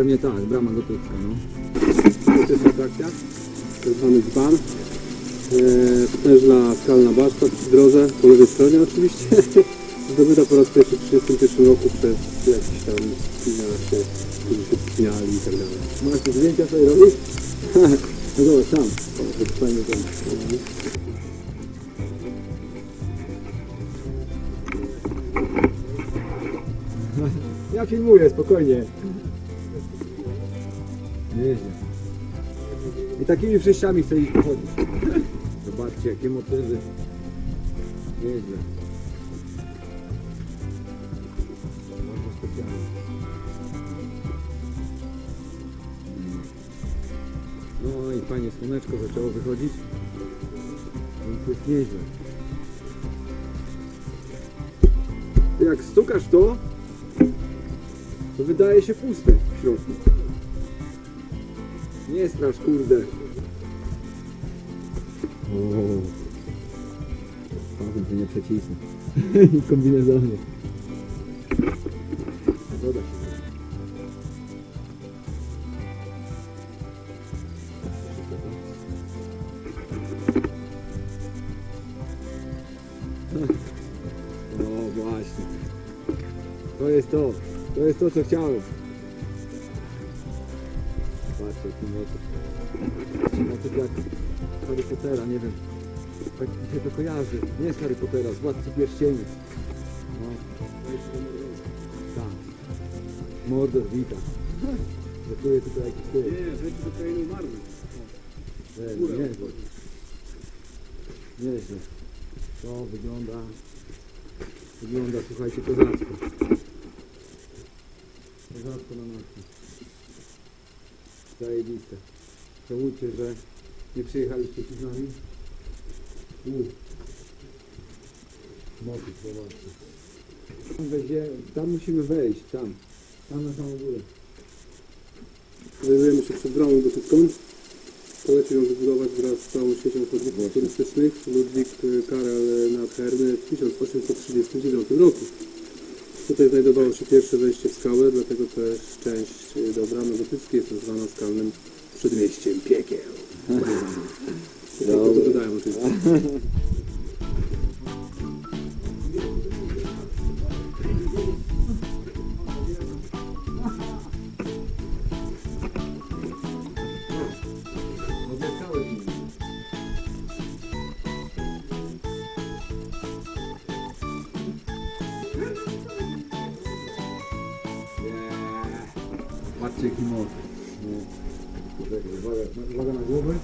Pewnie tak, brama gotówka, no. To jest atrakcja. Tak zwany dzban. Eee, Potężna skalna baszta przy drodze, po lewej stronie oczywiście. Zdobyta po raz pierwszy w 1931 roku przez jakichś tam spinaczy, którzy się wspinali i tak dalej. Masz tu zdjęcia sobie robić? no zobacz, tam. O, fajny ten. Ja filmuję, spokojnie. Nieźle. I takimi przejściami chcę iść pochodzić. Zobaczcie, jakie motywy. Nieźle. Bardzo specjalnie. No i fajnie słoneczko zaczęło wychodzić. Więc jest nieźle. Jak stukasz to, to wydaje się puste w środku. Nie strasz, kurde. O. Paweł się nie przecisnę. I kombinezonie. Się No właśnie. To jest to. To jest to, co chciałem. Jaki motyw. Motyw jak Harry Pottera, nie wiem. Tak mi się to kojarzy. Nie z Harry Pottera, z Władcy Pierścieni. No. Tak. Mordor wita. Brakuje tylko jakiś ty. Nie, wejdź do krainy umarłych. Nie, Nieźle. Nieźle. To wygląda... Wygląda, słuchajcie. Kozacko na maksa. Zajebiste. Żałujcie, że nie przyjechaliście tu z nami. U. Motyw, zobaczcie. Tam, wejdzie, tam musimy wejść, tam. Tam na samą górę. Znajdujemy się przed bramą gotycką. Polecił ją wybudować wraz z całą siecią chodników turystycznych Ludwik Karel Nadherny w 1839 roku. Tutaj znajdowało się pierwsze wejście w skałę, dlatego też część do bramy gotyckiej jest nazywana skalnym przedmieściem piekieł. Tylko to oczywiście. Patrzcie jaki. Czekaj, Uwaga, na głowę.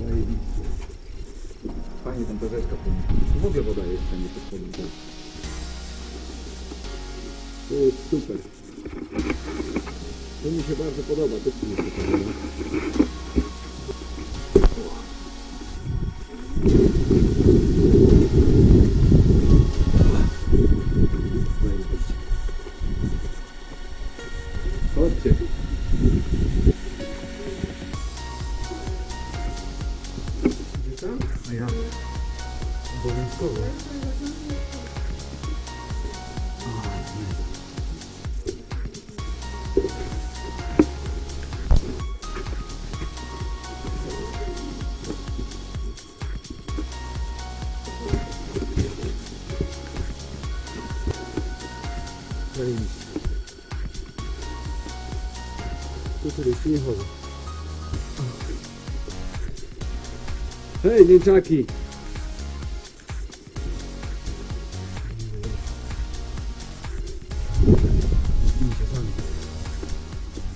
Zajebiście. Fajnie tam ta rzeczka płynie. W ogóle woda jest tam tak? To jest super. To mi się bardzo podoba, też mi się podoba. A ja obowiązkowo. Zajebiście. Tu turyści nie chodzą. Hej, dzieciaki!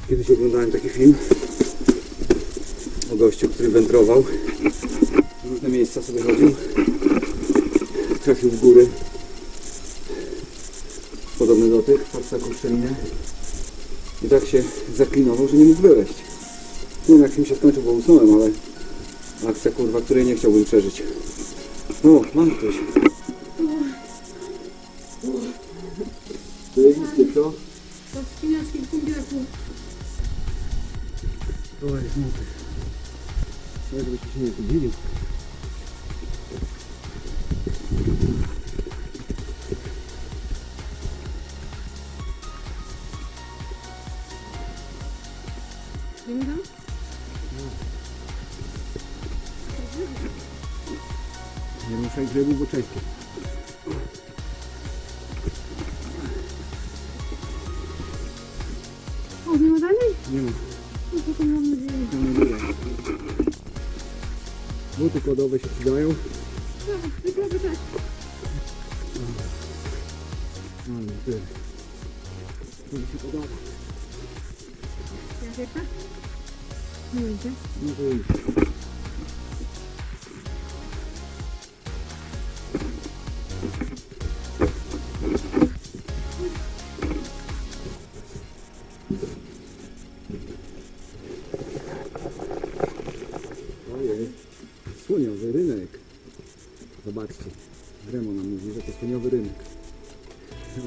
Kiedyś oglądałem taki film o gościu, który wędrował. W różne miejsca sobie chodził. Trafił w góry. Podobny do tych, patrz taką szczelinę. I tak się zaklinował, że nie mógł wyleźć. Nie wiem jak się skończył, bo usnąłem, ale Akcja kurwa, której nie chciałbym przeżyć. No, mam coś. Zajebiskie, co? To w spinaczkim kumbiaku. Ой, смотри. Этого точнее это видим. Видно? Nie ruszaj grzybu, bo czeskie. O, nie ma dalej? Nie ma. No to to mam nadzieję. No, nie widać. Buty kładowe się przydają. Tak, tylko też. Ale ty. To mi się podoba. Jak jeszcze? Nie wiecie? No to idź. Zobaczcie, Gremo nam mówi, że to słoniowy rynek. No.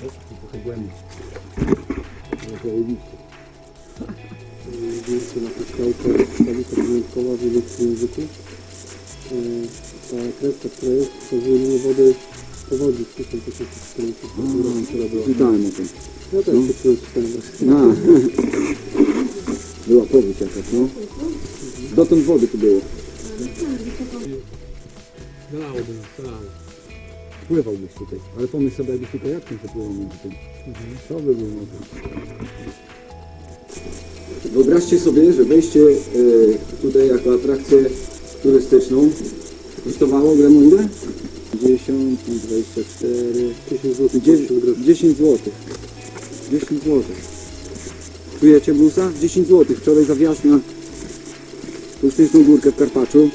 Tu trochę głębiej. Ale zajebiście. Na skałkę tablica pamiątkowa w języku. E, Ta kreska, która jest, pokazuje linię wody powodzi z 1840 roku, która była. Czytałem o tym. Ja też przed chwilą czytałem właśnie. A. Była powódź jakaś, no. Dotąd wody tu było. Zalałoby nas, zalało. Pływałbyś tutaj. Ale pomyśl sobie, jakbyś tylko jadkiem przepływał między tym. To by było. Wyobraźcie sobie, że wejście e, tutaj jako atrakcję turystyczną kosztowało gremu ile? 10, 24, 10 zł, 10 10 groszy. 10 zł. 10 zł. Czujecie blusa? 10 zł. Wczoraj za wjazd na Puszczyńską Górkę w Karpaczu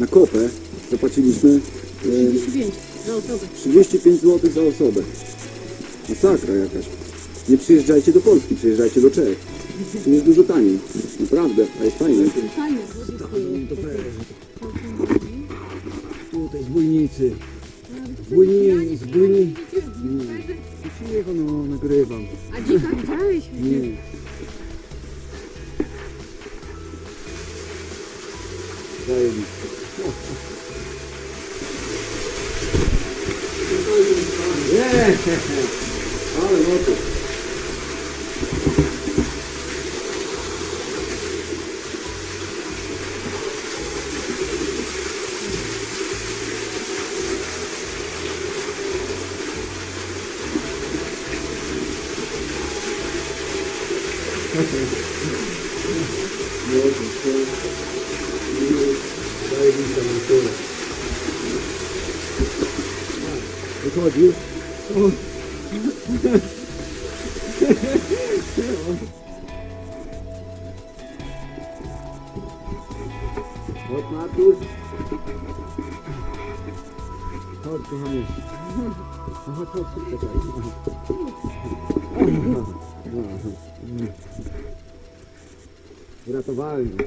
na kopę zapłaciliśmy e, 35 za osobę. 35 zł za osobę. Masakra jakaś. Nie przyjeżdżajcie do Polski, przyjeżdżajcie do Czech. Tu jest dużo taniej. Naprawdę, a jest fajnie. Fajnie, bo Tutaj z bójnicy. Z bójni, z bójni. Cicho, no, nagrywam. A dzika widziałeś? Nie. Zajebiście. Nie! Ale motor. Zajebista natura. Wychodzisz? O. Uratowałem go.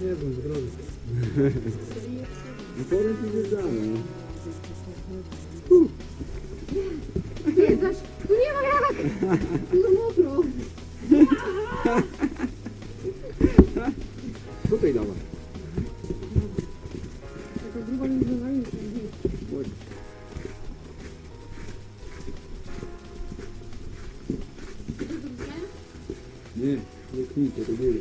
Nie wiem, z drogi. No powiem ci, że zaś, tu nie ma jak! No mokro. Nie, knijcie do góry.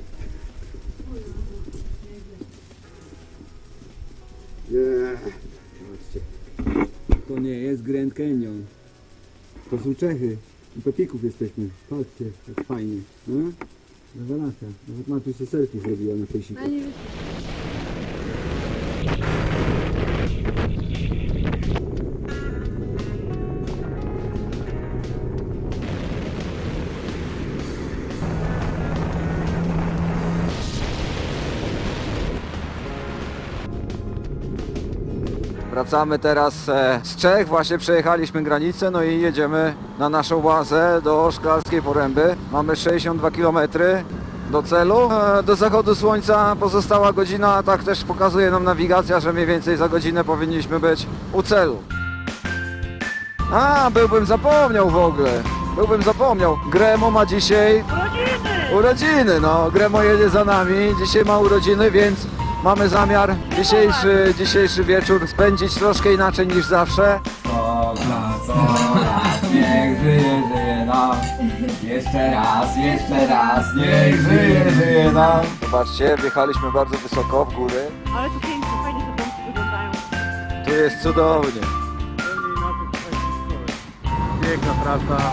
Nie. Zobaczcie. To nie jest Grand Canyon. To są Czechy. U Pepików jesteśmy. Patrzcie, jak fajnie. No? Rewelacja. Nawet Matuś się selfie zrobiła na fejsiku. A Wracamy teraz e, z Czech, właśnie przejechaliśmy granicę, no i jedziemy na naszą bazę do Szklarskiej Poręby. Mamy 62 km do celu. E, Do zachodu słońca pozostała godzina, a tak też pokazuje nam nawigacja, że mniej więcej za godzinę powinniśmy być u celu. A, byłbym zapomniał w ogóle. Byłbym zapomniał. Gremo ma dzisiaj Urodziny! urodziny, no. Gremo jedzie za nami. Dzisiaj ma urodziny, więc mamy zamiar dzisiejszy, dzisiejszy wieczór spędzić troszkę inaczej niż zawsze. Sto lat, sto lat, niech żyje, żyje nam. Jeszcze raz, jeszcze raz, niech żyje, żyje nam. Zobaczcie, wjechaliśmy bardzo wysoko w góry. Ale tu pięknie, fajnie te domki wyglądają. Tu jest cudownie. Piękna trasa,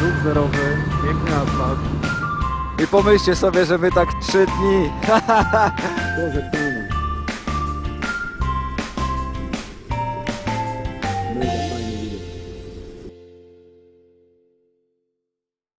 ruch zerowy, piękny asfalt. I pomyślcie sobie, że my tak trzy dni.